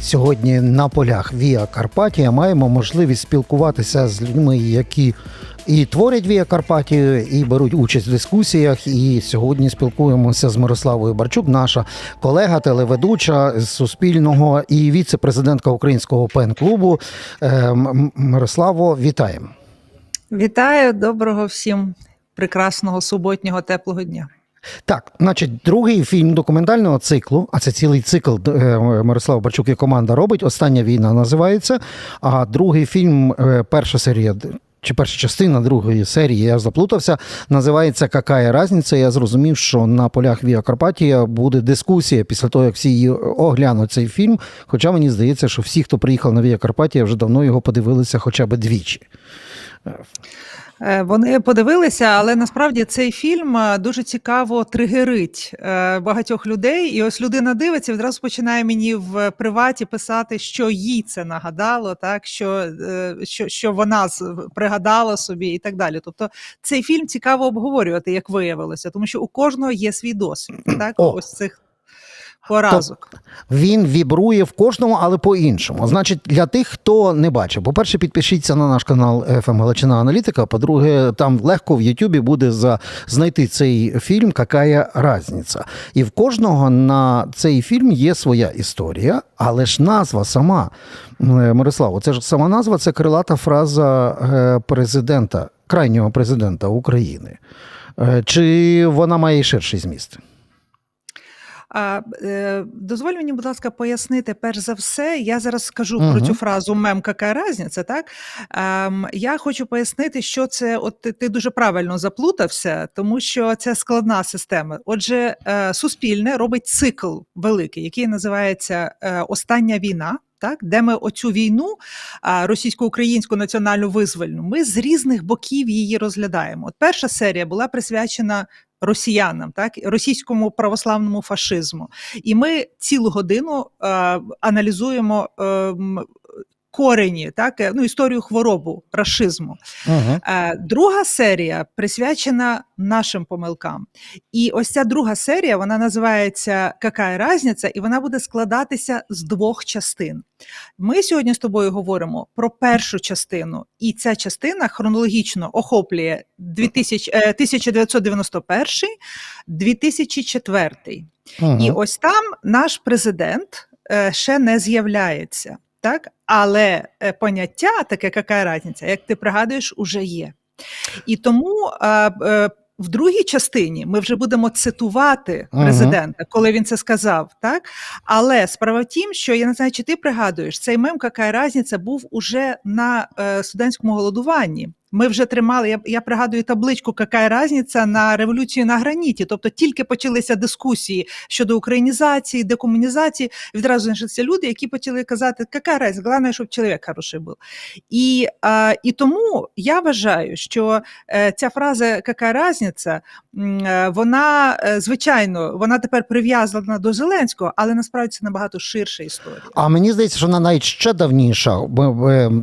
Сьогодні на полях Віа Карпатія маємо можливість спілкуватися з людьми, які і творять Віа Карпатію, і беруть участь в дискусіях. І сьогодні спілкуємося з Мирославою Барчук, наша колега, телеведуча з Суспільного і віце-президентка Українського пен-клубу. Е, Мирославо, вітаємо. Вітаю, доброго всім прекрасного суботнього теплого дня. Так, значить, другий фільм документального циклу, а це цілий цикл е, Мирослав Барчук і команда робить. Остання війна називається. А другий фільм, е, перша серія. Чи перша частина другої серії, я заплутався, називається Какая разниця. Я зрозумів, що на полях Віа Карпатія буде дискусія після того, як всі її оглянуть цей фільм. Хоча мені здається, що всі, хто приїхав на Віа Карпатія, вже давно його подивилися хоча б двічі. Е, Вони подивилися, але насправді цей фільм е, дуже цікаво тригерить е, багатьох людей. І ось людина дивиться, і відразу починає мені в приваті писати, що їй це нагадало, так що, що, що вона пригадала собі і так далі. Тобто цей фільм цікаво обговорювати, як виявилося, тому що у кожного є свій досвід. Так, О. ось цих поразок. Він вібрує в кожному, але по-іншому. Значить, для тих, хто не бачив, по-перше, підпишіться на наш канал FM Галичина Аналітика. По-друге, там легко в Ютубі буде за знайти цей фільм Какая разниця. І в кожного на цей фільм є своя історія, але ж назва сама е, Мирославо, це ж сама назва, це крилата фраза е, президента, крайнього президента України. Е, Чи вона має ширший зміст? А, е, дозволь мені, будь ласка, пояснити, перш за все, я зараз скажу Мгм. про цю фразу мем, яка разниця, так? Ем, я хочу пояснити, що це, от ти, ти дуже правильно заплутався, тому що це складна система. Отже, е, суспільне робить цикл великий, який називається е, Остання війна. Так, де ми оцю війну російсько-українську національну визвольну, ми з різних боків її розглядаємо. От перша серія була присвячена росіянам, так російському православному фашизму. І ми цілу годину е, аналізуємо е, корені, так е, ну історію хворобу рашизму. Угу. Е, Друга серія присвячена нашим помилкам. І ось ця друга серія вона називається Какая разниця, і вона буде складатися з двох частин. Ми сьогодні з тобою говоримо про першу частину, і ця частина хронологічно охоплює 2000, е, 1991 2004 І ось там наш президент е, ще не з'являється. Так? Але е, поняття, таке яка разниця, як ти пригадуєш, уже є. І тому е, в другій частині ми вже будемо цитувати президента, коли він це сказав. Так? Але справа в тім, що я не знаю, чи ти пригадуєш, цей мем яка разниця» був уже на е, студентському голодуванні. Ми вже тримали. Я, я пригадую табличку «Какая разниця» на революцію на граніті. Тобто тільки почалися дискусії щодо українізації, декомунізації. Відразу знайшлися люди, які почали казати, яка разниця, головне, щоб чоловік хороший був. І, а, і тому я вважаю, що е, ця фраза «яка разниця», е, вона е, звичайно вона тепер прив'язана до Зеленського, але насправді це набагато ширша історія. А мені здається, що вона навіть ще давніша.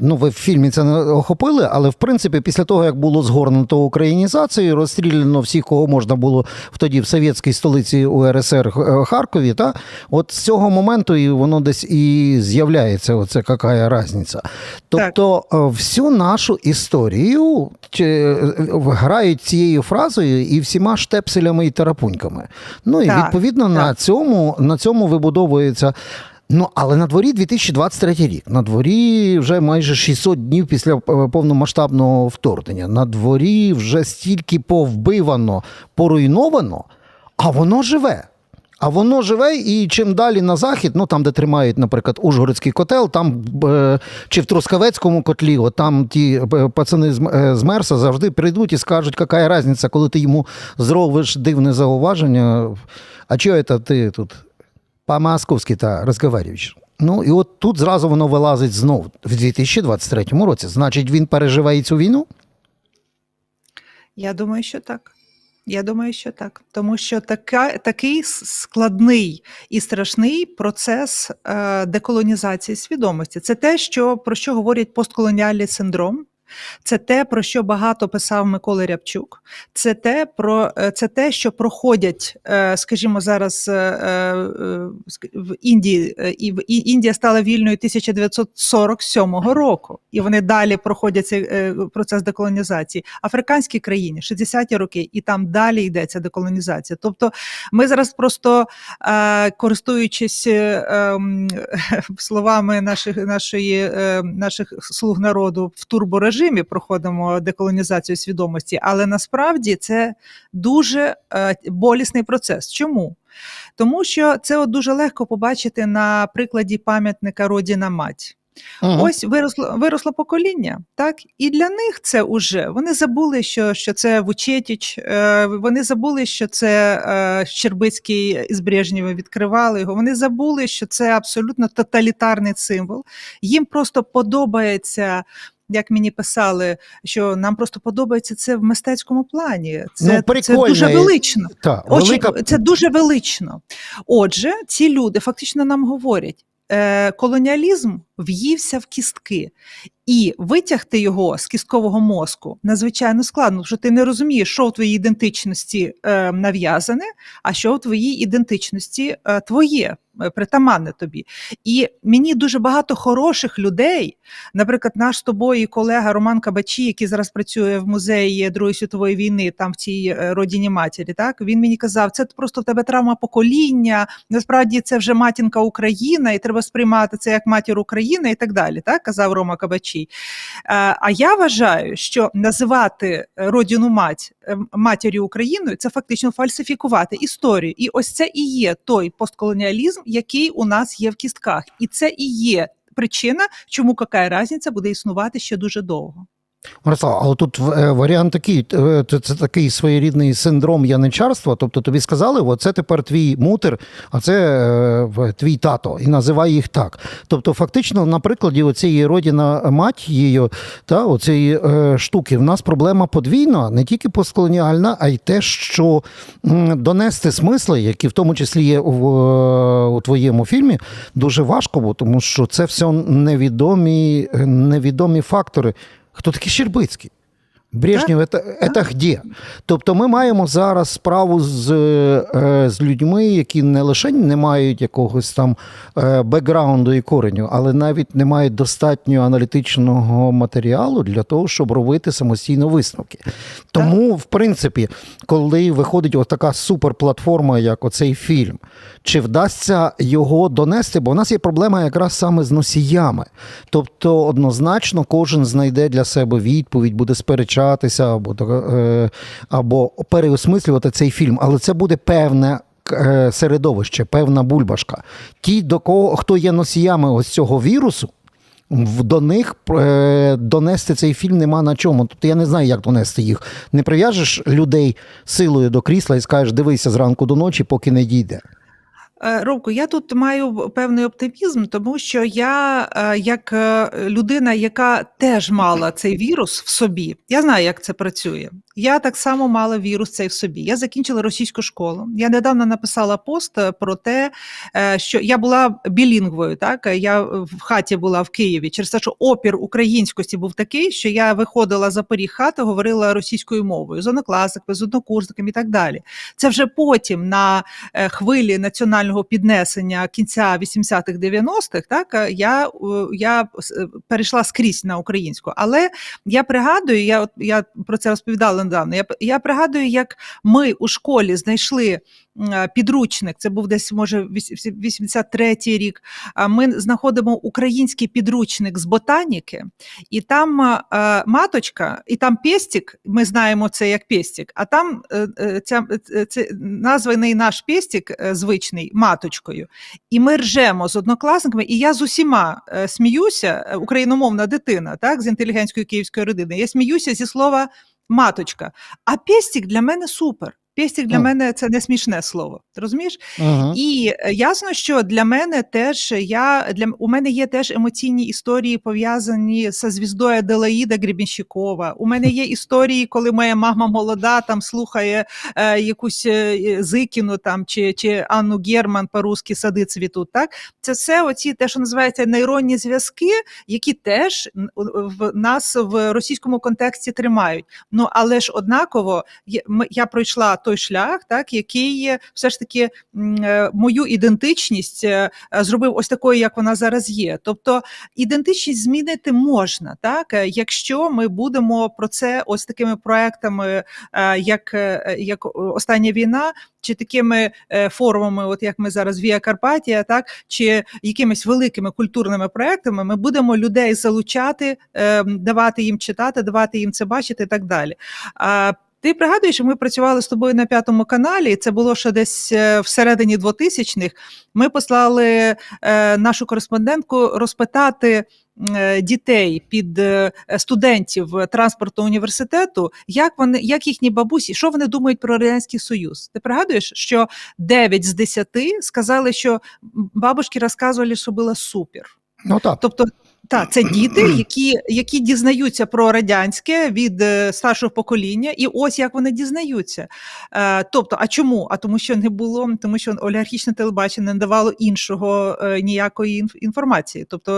Ну, ви в фільмі це не охопили, але в принципі, після того, як було згорнуто українізацію, розстріляно всіх, кого можна було в тоді в совєтській столиці УРСР е, Харкові, та от з цього моменту і воно десь і з'являється. Оце яка разниця. Тобто, е, всю нашу історію чи, е, грають цією фразою і всіма штепселями і тарапуньками. Ну і Так, відповідно на цьому на цьому вибудовується. Ну, але на дворі 2023 рік. На дворі вже майже 600 днів після е, повномасштабного вторгнення. На дворі вже стільки повбивано, поруйновано, а воно живе. А воно живе, і чим далі на захід, ну там, де тримають, наприклад, Ужгородський котел, там е, чи в Трускавецькому котлі, от там ті е, пацани з, Мерса завжди прийдуть і скажуть, яка різниця, коли ти йому зробиш дивне зауваження. А чого це ти тут по-московськи та розговорюєш? Ну і от тут зразу воно вилазить знов в 2023 році. Значить, він переживає цю війну? Я думаю, що так. Я думаю, що так, тому що така, такий складний і страшний процес е, деколонізації свідомості. Це те, що про що говорять постколоніальний синдром. Це те, про що багато писав Микола Рябчук. Це те, про е, це те, що проходять, е, скажімо, зараз е, в Індії, і в Індія стала вільною 1947 року, і вони далі проходять цей процес деколонізації. Африканські країни 60-ті роки, і там далі йдеться деколонізація. Тобто, ми зараз просто користуючись ем, словами наших нашої наших слуг народу в турборежимі, проходимо деколонізацію свідомості, але насправді це дуже е, болісний процес. Чому? Тому що це от дуже легко побачити на прикладі пам'ятника Родіна Мать. Мгм. Ось виросло виросло покоління, так і для них це уже вони забули, що, що це Вучетіч, е, вони забули, що це е, Щербицький із Брежнєва відкривали його. Вони забули, що це абсолютно тоталітарний символ. Їм просто подобається. Як мені писали, що нам просто подобається це в мистецькому плані. Це, Ну, це дуже велично. Та, велика Це дуже велично. Отже, ці люди фактично нам говорять, е, колоніалізм в'ївся в кістки, і витягти його з кісткового мозку надзвичайно складно, що ти не розумієш, що в твоїй ідентичності е, нав'язане, а що в твоїй ідентичності е, твоє, е, притаманне тобі. І мені дуже багато хороших людей, наприклад, наш з тобою колега Роман Кабачі, який зараз працює в музеї Другої світової війни, там в цій е, родині матері. Так він мені казав, це просто в тебе травма покоління. Насправді це вже матінка Україна, і треба сприймати це як матір України, і так далі. Так казав Рома Кабачі. Е, А я вважаю, що називати родину мать е, матір'ю Україною це фактично фальсифікувати історію. І ось це і є той постколоніалізм, який у нас є в кістках, і це і є. Причина, чому яка різниця буде існувати ще дуже довго. Мирослав, але тут е, варіант такий: е, це такий своєрідний синдром яничарства. Тобто тобі сказали, от це тепер твій мутер, а це е, твій тато, і називай їх так. Тобто, фактично, на прикладі оцієї родина мать її, та оцієї штуки, в нас проблема подвійна, не тільки постколоніальна, а й те, що донести смисли, які в тому числі є в, у твоєму фільмі, дуже важко, бо тому що це все невідомі, невідомі фактори. Хто такий Щербицький? Брежнєв, це, це где? Тобто ми маємо зараз справу з, е, з людьми, які не лише не мають якогось там е, бекграунду і кореню, але навіть не мають достатньо аналітичного матеріалу для того, щоб робити самостійно висновки. Тому, в принципі, коли виходить ось така суперплатформа, як оцей фільм, чи вдасться його донести? Бо у нас є проблема якраз саме з носіями. Тобто, однозначно, кожен знайде для себе відповідь, буде сперечатися або, е, або переосмислювати цей фільм, але це буде певне. е, Середовище, певна бульбашка. Ті, до кого хто є носіями ось цього вірусу, до них е, донести цей фільм нема на чому. Тобто я не знаю, як донести їх. Не прив'яжеш людей силою до крісла і скажеш, дивися зранку до ночі, поки не дійде. Е, я тут маю певний оптимізм, тому що я, е, як е, людина, яка теж мала цей вірус в собі, я знаю, як це працює. Я так само мала вірус цей в собі. Я закінчила російську школу. Я недавно написала пост е, про те, е, що я була білінгвою. Так я в хаті була в Києві через те, що опір українськості був такий, що я виходила за поріг хати, говорила російською мовою з однокласниками, з однокурсниками і так далі. Це вже потім на е, хвилі національного піднесення кінця 80-х 90-х, так я, я перейшла скрізь на українську. Але я пригадую, я я про це розповідала недавно. Я, я пригадую, як ми у школі знайшли е, підручник. Це був десь може 83-й рік. Ми знаходимо український підручник з ботаніки, і там е, маточка, і там пестик. Ми знаємо це як пестик, а там е, е, ця е, це названий наш пестик е, звичний маточкою. І ми ржемо з однокласниками, і я з усіма е, сміюся, е, україномовна дитина, так, з інтелігентської київської родини. Я сміюся зі слова маточка. А пестик для мене супер. Пестик для мене це не смішне слово. Ти розумієш? Угу. І е, ясно, що для мене теж я для у мене є теж емоційні історії пов'язані зі звіздою Аделаїда Гребінщикова. У мене є історії, коли моя мама молода там слухає е, якусь е, Зикіну там чи, чи Анну Герман по-русски сади цвітуть. Так це все оці те, що називається нейронні зв'язки, які теж в нас в російському контексті тримають. Ну але ж однаково ми- я пройшла той шлях, так який е, все ж таки е, мою ідентичність е, зробив ось такою, як вона зараз є. Тобто ідентичність змінити можна, так якщо ми будемо про це ось такими проектами, як, як остання війна, чи такими форумами, от як ми зараз Вія Карпатія, так чи якимись великими культурними проектами, ми будемо людей залучати, е, давати їм читати, давати їм це бачити і так далі. Ти пригадуєш, ми працювали з тобою на п'ятому каналі, і це було ще десь е, всередині 2000-х. Ми послали е, нашу кореспондентку розпитати е, дітей під студентів транспортного університету, як вони, як їхні бабусі, що вони думають про радянський союз. Ти пригадуєш, що 9 з 10 сказали, що бабушки розказували, що було супер. Ну так. Тобто, так, це діти, які, які дізнаються про радянське від е, старшого покоління, і ось як вони дізнаються. Е, тобто, а чому? А тому, що не було, тому що олігархічне телебачення не давало іншого е, ніякої інф- інформації. Тобто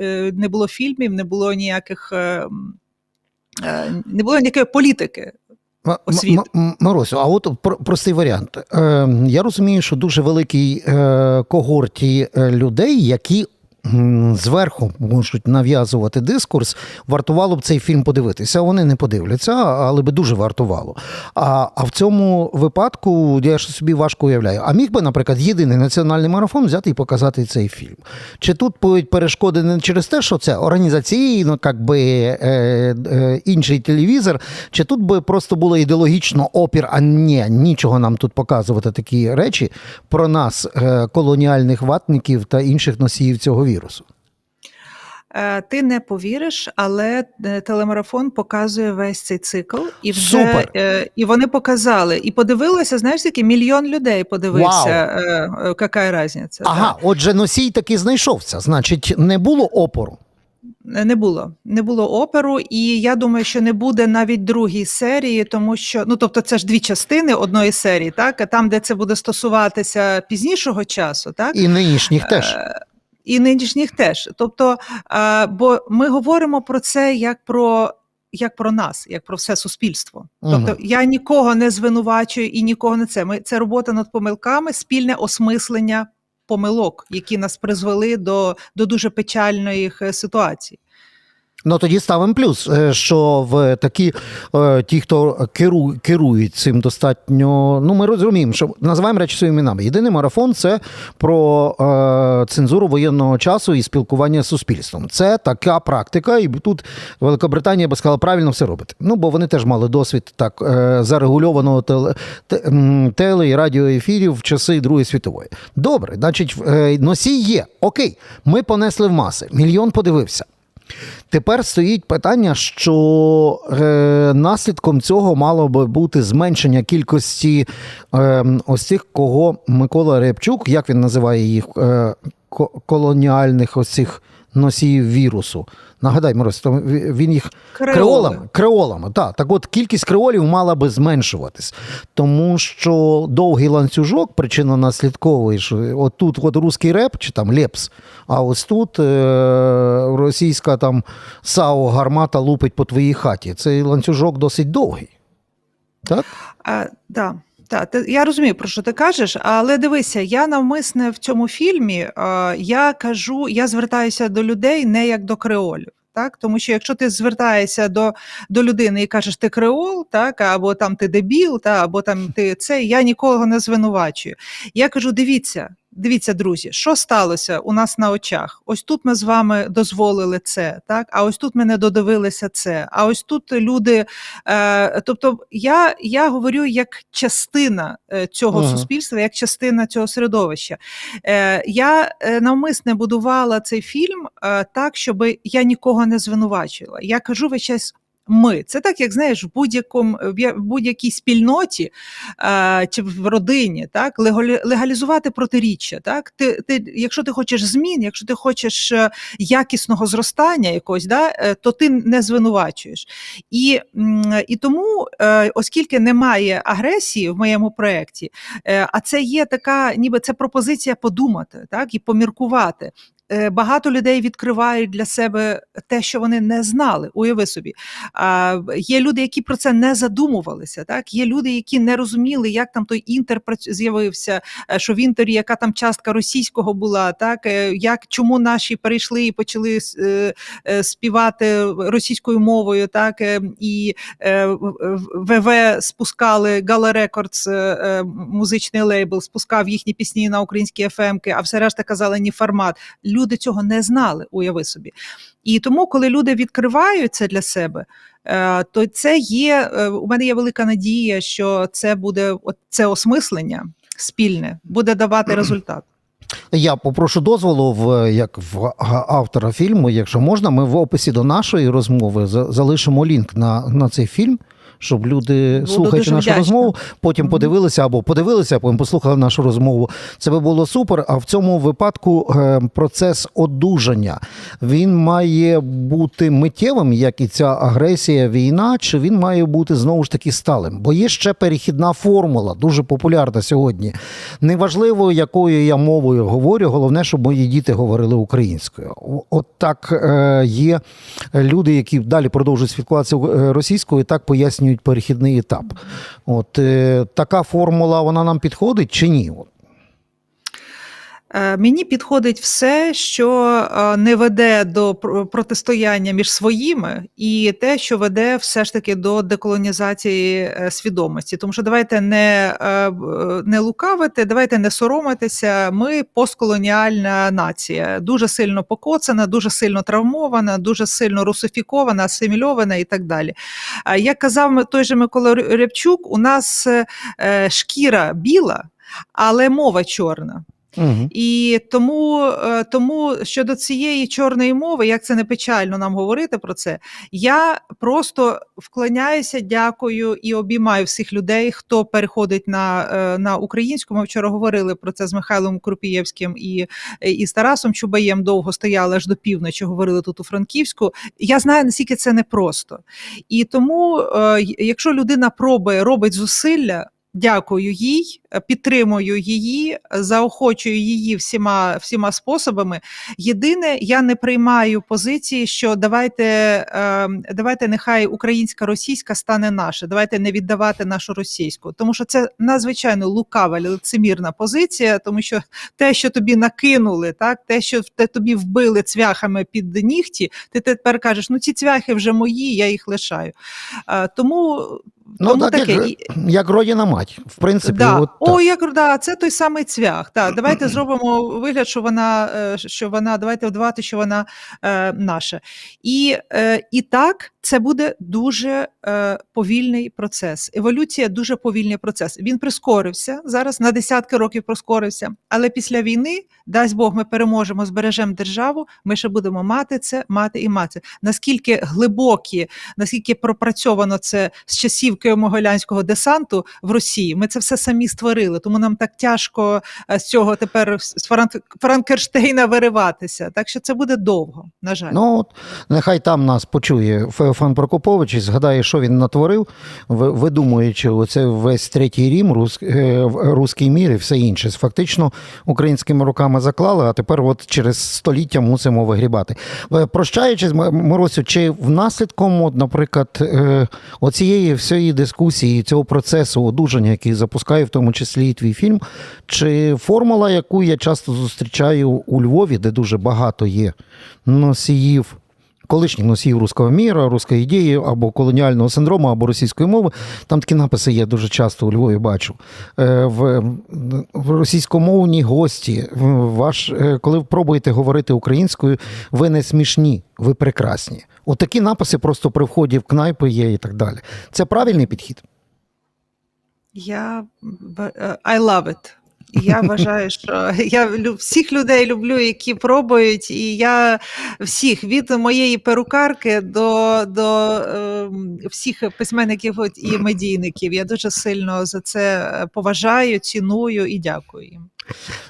е, не було фільмів, не було ніяких. Е, е, не було ніякої політики. М- Марусю, а от про- простий варіант. Е, я розумію, що дуже великий е, когорті е, людей, які зверху можуть нав'язувати дискурс, вартувало б цей фільм подивитися. Вони не подивляться, але би дуже вартувало. А, а в цьому випадку я ж собі важко уявляю. А міг би, наприклад, єдиний національний марафон взяти і показати цей фільм. Чи тут перешкоди не через те, що це організаційно, як би е, е, інший телевізор, чи тут би просто було ідеологічно опір, а ні, нічого нам тут показувати такі речі про нас, е, колоніальних ватників та інших носіїв цього вірусу. Е, Ти не повіриш, але е, телемарафон показує весь цей цикл, і вже Супер! е, і вони показали. І подивилося, знаєш, скільки мільйон людей подивився. Яка різниця? Ага, отже, носій таки знайшовся. Значить, не було опору. Не було, не було оперу, і я думаю, що не буде навіть другій серії, тому що ну тобто це ж дві частини одної серії, так а там, де це буде стосуватися пізнішого часу, так І нинішніх теж. І нинішніх теж. Тобто, е, бо ми говоримо про це як про. Як про нас, як про все суспільство. Мгм. Тобто я нікого не звинувачую і нікого не це. Ми це робота над помилками, спільне осмислення помилок, які нас призвели до, до дуже печальної е, ситуації. Ну тоді ставимо плюс, е, що в такі е, ті, хто керу, керують цим достатньо. Ну, ми розуміємо, що називаємо речі своїми іменами. Єдиний марафон це про е, цензуру воєнного часу і спілкування з суспільством. Це така практика, і тут Великобританія би сказала, правильно все робить. Ну, бо вони теж мали досвід так е, зарегульованого теле, те- теле і радіоефірів в часи Другої світової. Добре, значить, е, носій є. Окей, ми понесли в маси. Мільйон подивився. Тепер стоїть питання, що е, наслідком цього мало би бути зменшення кількості е, ось цих, кого Микола Рябчук, як він називає їх, е, ко- колоніальних ось цих носіїв вірусу. Нагадай, то він їх Креоли. креолами. Креолами, так. Так от кількість креолів мала би зменшуватись, тому що довгий ланцюжок, причинно-наслідковий, що от тут от русський реп чи там лепс, а ось тут е- російська там САУ гармата лупить по твоїй хаті. Цей ланцюжок досить довгий. Так? А, да. Так, та я розумію, про що ти кажеш, але дивися, я навмисне в цьому фільмі а, я кажу, я звертаюся до людей не як до креолів. Так, тому що якщо ти звертаєшся до, до людини і кажеш, ти креол, так, або там ти дебіл, та, або там ти це, я нікого не звинувачую. Я кажу: дивіться, дивіться, друзі, що сталося у нас на очах? Ось тут ми з вами дозволили це, так, а ось тут ми не додивилися це. А ось тут люди Е, тобто, я, я говорю як частина е, цього Ага. суспільства, як частина цього середовища. Е, я е, навмисне будувала цей фільм е, так, щоб я нікого не звинувачувала. Я кажу весь час. Ми. Це так, як знаєш, в будь-якому в будь-якій спільноті е, чи в родині, так легалізувати протиріччя. Так, ти, ти, якщо ти хочеш змін, якщо ти хочеш е, якісного зростання якогось, да, е, то ти не звинувачуєш. І, і тому, е, оскільки немає агресії в моєму проєкті, е, а це є така, ніби це пропозиція подумати, так і поміркувати. Е, Багато людей відкривають для себе те, що вони не знали. Уяви собі. А, є люди, які про це не задумувалися. Так є люди, які не розуміли, як там той інтер з'явився, е, що в інтері яка там частка російського була, так е, як чому наші перейшли і почали співати російською мовою, так і ВВ спускали е, е, музичний лейбл, спускав їхні пісні на українські ФМки, а все решта казали ні формат. Люди цього не знали, уяви собі. І тому, коли люди відкривають це для себе, е, то це є е, у мене є велика надія, що це буде це осмислення спільне, буде давати результат. Я попрошу дозволу в як в автора фільму, якщо можна, ми в описі до нашої розмови за- залишимо лінк на, на цей фільм. Щоб люди, Буду слухаючи нашу вдячна. розмову, потім Мгм. подивилися або подивилися, потім послухали нашу розмову. Це би було супер. А в цьому випадку е, процес одужання він має бути миттєвим, як і ця агресія, війна, чи він має бути знову ж таки сталим? Бо є ще перехідна формула, дуже популярна сьогодні. Неважливо, якою я мовою говорю, головне, щоб мої діти говорили українською. От так е, є люди, які далі продовжують спілкуватися е, російською, так пояснюють перехідний етап. От е, така формула вона нам підходить чи ні? Е, Мені підходить все, що е, не веде до протистояння між своїми, і те, що веде все ж таки до деколонізації е, свідомості. Тому що давайте не, не лукавити, давайте не соромитися. Ми постколоніальна нація, дуже сильно покоцана, дуже сильно травмована, дуже сильно русифікована, асимільована і так далі. Як казав той же Микола Рябчук, у нас шкіра біла, але мова чорна. Угу. І тому, е, тому щодо цієї чорної мови, як це не печально нам говорити про це, я просто вклоняюся, дякую і обіймаю всіх людей, хто переходить на, е, на українську. Ми вчора говорили про це з Михайлом Крупієвським і, і з Тарасом Чубаєм. Довго стояли аж до півночі, говорили тут у Франківську. Я знаю, наскільки це непросто. І тому, е, якщо людина пробує, робить зусилля. Дякую їй, підтримую її, заохочую її всіма, всіма способами. Єдине, я не приймаю позиції, що давайте, е, давайте нехай українська російська стане наша. Давайте не віддавати нашу російську, тому що це надзвичайно лукава, лицемірна позиція, тому що те, що тобі накинули, так те, що те тобі вбили цвяхами під нігті, ти тепер кажеш, ну ці цвяхи вже мої, я їх лишаю. Е, тому. Ну, тому так, таке. як, як родина мать, в принципі, Да. от так. О, як да, це той самий цвях. Так, давайте зробимо вигляд, що вона, е, що вона, давайте вдавати, що вона е, наша. І, е, і так, це буде дуже е, повільний процес. Еволюція дуже повільний процес. Він прискорився зараз на десятки років прискорився, але після війни, дасть Бог, ми переможемо, збережемо державу. Ми ще будемо мати це, мати і мати. Наскільки глибокі, наскільки пропрацьовано це з часів Києво-Могилянського десанту в Росії. Ми це все самі створили, тому нам так тяжко е, з цього тепер з Франк- Франкенштейна вириватися. Так що це буде довго, на жаль. Ну, от, нехай там нас почує Феофан Прокопович і згадає, що він натворив, видумуючи оце весь третій рім, рус, е, руський мір і все інше. Фактично українськими руками заклали, а тепер от через століття мусимо вигрібати. Е, Прощаючись, Моросю, чи внаслідком, наприклад, оцієї всієї дискусії, цього процесу одужання, який запускає в тому числі і твій фільм, чи формула, яку я часто зустрічаю у Львові, де дуже багато є носіїв, колишніх носіїв руського міра, руської ідеї або колоніального синдрому, або російської мови. Там такі написи є дуже часто у Львові бачу. Е, В, в російськомовні гості, ваш, е, коли ви пробуєте говорити українською, ви не смішні, ви прекрасні. Отакі написи просто при вході в кнайпи є і так далі. Це правильний підхід. Я е, I love it. Я вважаю, що я всіх людей люблю, які пробують, і я всіх від моєї перукарки до, до е, всіх письменників і медійників. Я дуже сильно за це поважаю, ціную і дякую їм.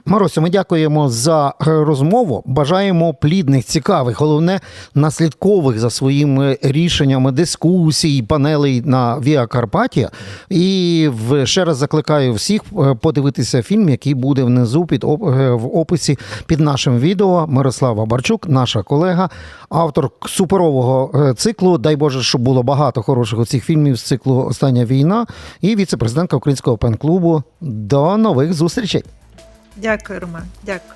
Марусю, ми дякуємо за розмову. Бажаємо плідних, цікавих, головне наслідкових за своїми рішеннями дискусій, панелей на Віа Карпатія. І ще раз закликаю всіх е, подивитися фільм, який буде внизу під е, в описі під нашим відео. Мирослава Барчук, наша колега, автор суперового е, циклу. Дай Боже, щоб було багато хороших оцих фільмів з циклу Остання війна і віце-президентка Українського пен-клубу. До нових зустрічей. Дякую, Роман. Дякую.